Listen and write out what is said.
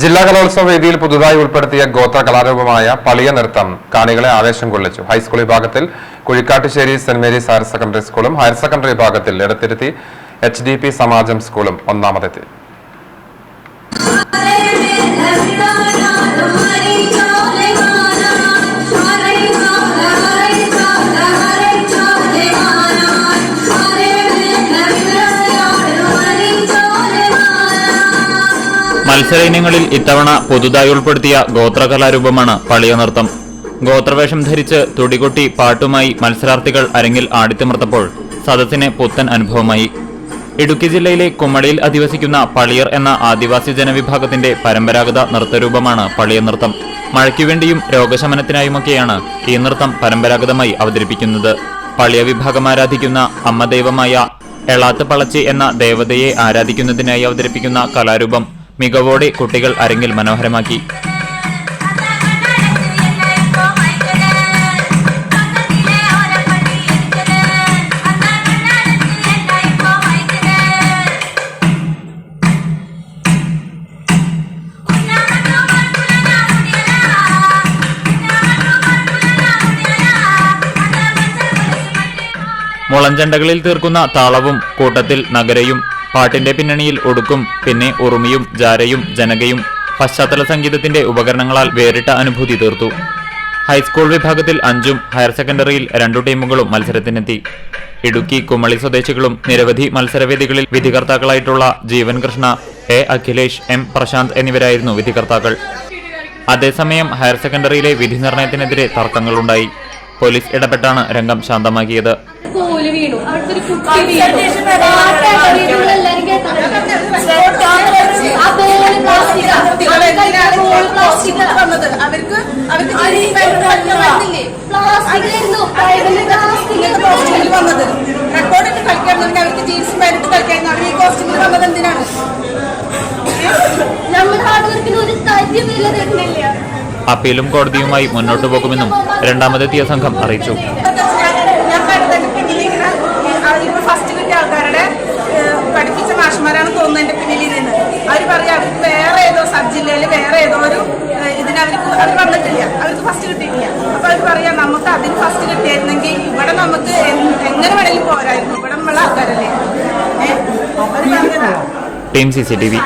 ജില്ലാ കലോത്സവ വേദിയിൽ പുതുതായി ഉൾപ്പെടുത്തിയ ഗോത്ര കലാരൂപമായ പളിയ നൃത്തം കാണികളെ ആവേശം കൊള്ളിച്ചു. ഹൈസ്കൂൾ വിഭാഗത്തിൽ Kuzhikkattussery saint Mary's higher secondary സ്കൂളും ഹയർ സെക്കൻഡറി വിഭാഗത്തിൽ ഇടത്തിരുത്തി എച്ച് സമാജം സ്കൂളും ഒന്നാമതെത്തി. മത്സര ഇനങ്ങളിൽ ഇത്തവണ പുതുതായി ഉൾപ്പെടുത്തിയ ഗോത്രകലാരൂപമാണ് പളിയ നൃത്തം. ഗോത്രവേഷം ധരിച്ച് തുടികൊട്ടി പാട്ടുമായി മത്സരാർത്ഥികൾ അരങ്ങിൽ ആടിത്തിമർത്തപ്പോൾ സദസ്സിന് പുത്തൻ അനുഭവമായി. ഇടുക്കി ജില്ലയിലെ കുമ്മളിയിൽ അധിവസിക്കുന്ന പളിയർ എന്ന ആദിവാസി ജനവിഭാഗത്തിന്റെ പരമ്പരാഗത നൃത്തരൂപമാണ് പളിയ നൃത്തം. മഴയ്ക്കു വേണ്ടിയും രോഗശമനത്തിനായുമൊക്കെയാണ് ഈ നൃത്തം പരമ്പരാഗതമായി അവതരിപ്പിക്കുന്നത്. പളിയ വിഭാഗം ആരാധിക്കുന്ന അമ്മദൈവമായ എളാത്ത് പളച്ചി എന്ന ദേവതയെ ആരാധിക്കുന്നതിനായി അവതരിപ്പിക്കുന്ന കലാരൂപം മികവോടെ കുട്ടികൾ അരങ്ങിൽ മനോഹരമാക്കി. മുളഞ്ചണ്ടകളിൽ തീർക്കുന്ന താളവും കൂട്ടത്തിൽ നഗരയും പാട്ടിന്റെ പിന്നണിയിൽ ഒടുക്കും പിന്നെ ഉറുമിയും ജാരയും ജനകയും പശ്ചാത്തല സംഗീതത്തിന്റെ ഉപകരണങ്ങളാൽ വേറിട്ട അനുഭൂതി തീർത്തു. ഹൈസ്കൂൾ വിഭാഗത്തിൽ അഞ്ചും ഹയർ സെക്കൻഡറിയിൽ രണ്ടു ടീമുകളും മത്സരത്തിനെത്തി. ഇടുക്കി കുമളി സ്വദേശികളും നിരവധി മത്സരവേദികളിൽ വിധികർത്താക്കളായിട്ടുള്ള ജീവൻ കൃഷ്ണ എ. അഖിലേഷ് എം. പ്രശാന്ത് എന്നിവരായിരുന്നു വിധികർത്താക്കൾ. അതേസമയം ഹയർ സെക്കൻഡറിയിലെ വിധി നിർണയത്തിനെതിരെ തർക്കങ്ങളുണ്ടായി. പോലീസ് ഇടപെട്ടാണ് രംഗം ശാന്തമാക്കിയത്. കോൽ വീണു. അവിടുത്തെ ഒരു കുട്ടി വീണു. റെക്കോർഡിട്ട് കളിക്കാറുണ്ടെങ്കിൽ അവർക്ക് ജീൻസ് പാന്റ് കളിക്കായിരുന്നു. അവർ ഈ കോസ്റ്റ്യൂമിൽ വന്നത് എന്തിനാണ്? അപ്പീലും കോടതിയുമായി മുന്നോട്ടു പോകുമെന്നും രണ്ടാമതെത്തിയ സംഘം അറിയിച്ചു. ജില്ലയിൽ വേറെ ഏതോ ഒരു ഇതിന് അവർക്ക് അവർ വന്നിട്ടില്ല. അവർക്ക് ഫസ്റ്റ് കിട്ടിയിട്ടില്ല. അപ്പൊ അവർ പറയാം നമുക്ക് അതിന് ഫസ്റ്റ് കിട്ടിയായിരുന്നെങ്കിൽ ഇവിടെ നമുക്ക് എങ്ങനെ വേണമെങ്കിലും പോരായിരുന്നു. ഇവിടെ ഉള്ള ആൾക്കാരല്ലേ? അവർ പറഞ്ഞതാ. Team C C T V